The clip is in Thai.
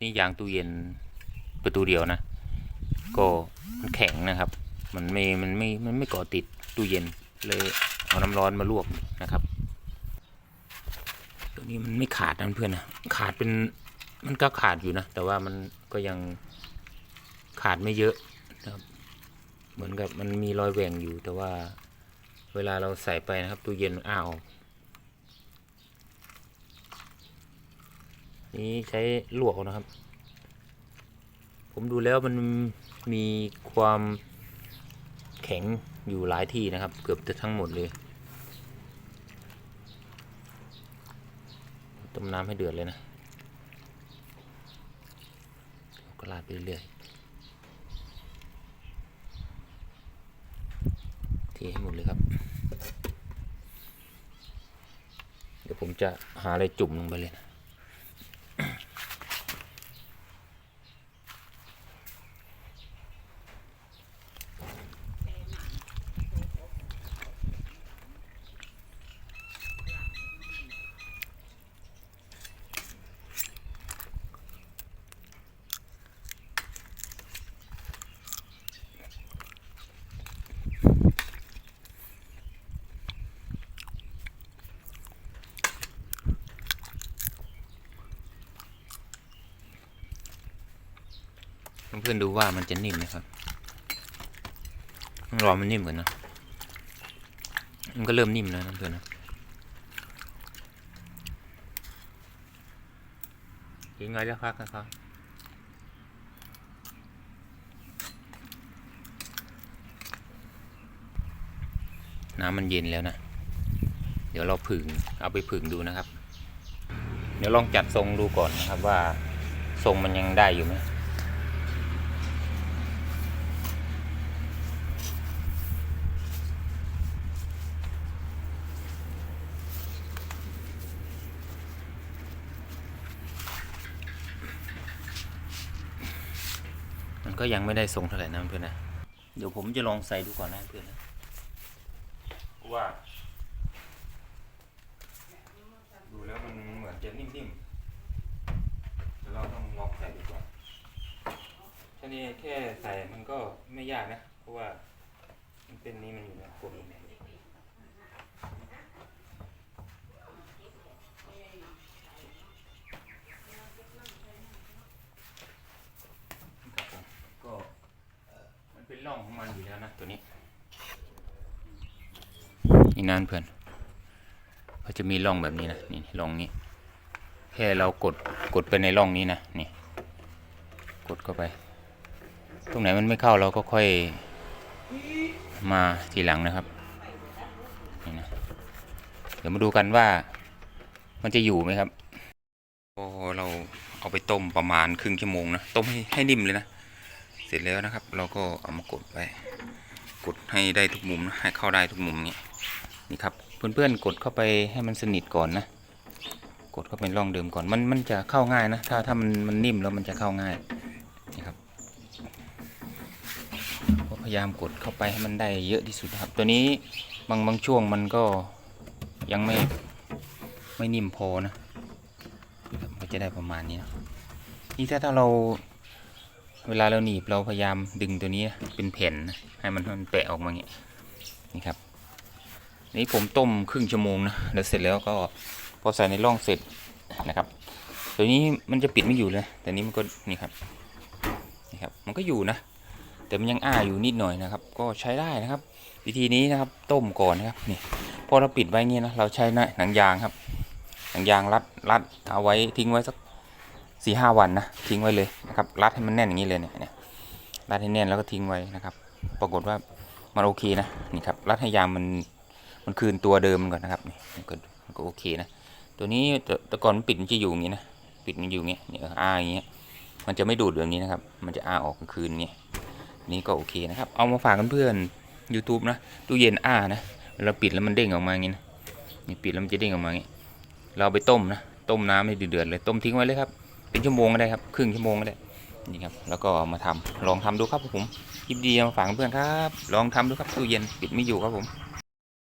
นี่ยางตู้เย็นประตูเดียวนะ ก็มันแข็งนะครับ มันไม่ มันไม่ มันไม่เกาะติดตู้เย็น เลยเอาน้ำร้อนมาลวกนะครับ ตัวนี้มันไม่ขาดนะเพื่อนนะ ขาดเป็น มันก็ขาดอยู่นะ แต่ว่ามันก็ยังขาดไม่เยอะนะครับ เหมือนกับมันมีรอยแหว่งอยู่ แต่ว่าเวลาเราใส่ไปนะครับ ตู้เย็นมันอ้าว นี่ใช้ลวกนะครับ ผมดูแล้วมันมีความแข็งอยู่หลายที่นะครับ เกือบจะทั้งหมดเลยต้มน้ำให้เดือดเลยนะก็ลาดไปเรื่อยเทให้หมดเลยครับ เดี๋ยวผมจะหาอะไรจุ่มลงไปเลยนะ เพื่อนดูว่ามันจะนิ่มไหมครับต้องรอมันนิ่มก่อนนะ มันก็เริ่มนิ่มแล้วนะเพื่อนนะยังไงแล้วพักนะครับน้ำมันเย็นแล้วนะ เดี๋ยวเราผึ่งเอาไปผึ่งดูนะครับ เดี๋ยวลองจัดทรงดูก่อนนะครับว่าทรงมันยังได้อยู่ไหม มันก็ยังไม่ได้ทรงเท่าไหร่นะเพื่อนนะ เดี๋ยวผมจะลองใส่ดูก่อนนะเพื่อนนะว่า ดูแล้วมันเหมือนจะนิ่มๆเดี๋ยวเราต้องลองใส่ดูก่อนแค่นี้แค่ใส่มันก็ไม่ยากนะ เพราะว่ามันเป็นนี้มันอยู่นะกดลงไปครับผมก็มันเป็น ร่องของมันอยู่แล้วนะตัวนี้นี่นั่นเพื่อนเขาจะมีร่องแบบนี้นะนี่ร่องนี้แค่เรากดกดไปในร่องนี้นะนี่กดเข้าไป ตรงไหนมันไม่เข้าเราก็ค่อยมาทีหลังนะครับนี่นะเดี๋ยวมาดูกันว่ามันจะอยู่ไหมครับพอเราเอาไปต้มประมาณครึ่งชั่วโมงนะต้มให้ให้นิ่มเลยนะ เสร็จแล้วนะครับ เราก็เอามากดไปกดให้ได้ทุกมุมนะให้เข้าได้ทุกมุมนี่นี่ครับเพื่อนๆกดเข้าไปให้มันสนิทก่อนนะ กดเข้าไปร่องเดิมก่อนมันมันจะเข้าง่ายนะ ถ้าถ้ามันมันนิ่มแล้วมันจะเข้าง่ายนี่ครับก็พยายามกดเข้าไปให้มันได้เยอะที่สุดครับ ตัวนี้บางบางช่วงมันก็ยังไม่ไม่นิ่มพอนะก็จะได้ประมาณนี้นะนี่ถ้าถ้าเรา เวลาเราหนีบเราพยายามดึงตัวนี้เป็นแผ่นให้มันมันแปะออกมาอย่างเงี้ยนี่ครับ นี่ผมต้มครึ่งชั่วโมงนะแล้วเสร็จแล้วก็พอใส่ในร่องเสร็จนะครับ ตัวนี้มันจะปิดไม่อยู่เลยแต่นี้มันก็นี่ครับนี่ครับ มันก็อยู่นะ แต่มันยังอ้าอยู่นิดหน่อยนะครับ ก็ใช้ได้นะครับ วิธีนี้นะครับต้มก่อนนะครับนี่พอเราปิดไว้เงี้ยนะเราใช้นะหนังยางครับหนังยางรัดรัดเอาไว้ทิ้งไว้สัก สี่ห้าวันนะทิ้งไว้เลยนะครับรัดให้มันแน่นอย่างนี้เลยเนี่ยเนี่ยรัดให้แน่นแล้วก็ทิ้งไว้นะครับ ปรากฏว่ามันโอเคนะนี่ครับรัดให้ยางมันมันคืนตัวเดิมก่อนนะครับนี่ก็ก็โอเคนะตัวนี้แต่ก่อนปิดมันจะอยู่อย่างนี้นะปิดมันอยู่อย่างนี้เนี่ยอ้าอย่างเงี้ยมันจะไม่ดูดแบบนี้นะครับ มันจะอ้าออกกลางคืนเงี้ยนี่ก็โอเคนะครับ เอามาฝากเพื่อนๆ YouTube นะตู้เย็นอ้านะเราปิดแล้วมันเด้งออกมาอย่างนี้นะนี่ปิดแล้วมันจะเด้งออกมาอย่างนี้เราเอาไปต้มนะต้มน้ำให้เดือดๆเลยต้มทิ้งไว้เลยครับ เป็นชั่วโมงก็ได้ครับ ครึ่งชั่วโมงก็ได้นี่ครับ แล้วก็มาทำลองทำดูครับผมคลิปดีมาฝากเพื่อนครับ ลองทำดูครับตู้เย็นปิดไม่อยู่ครับผม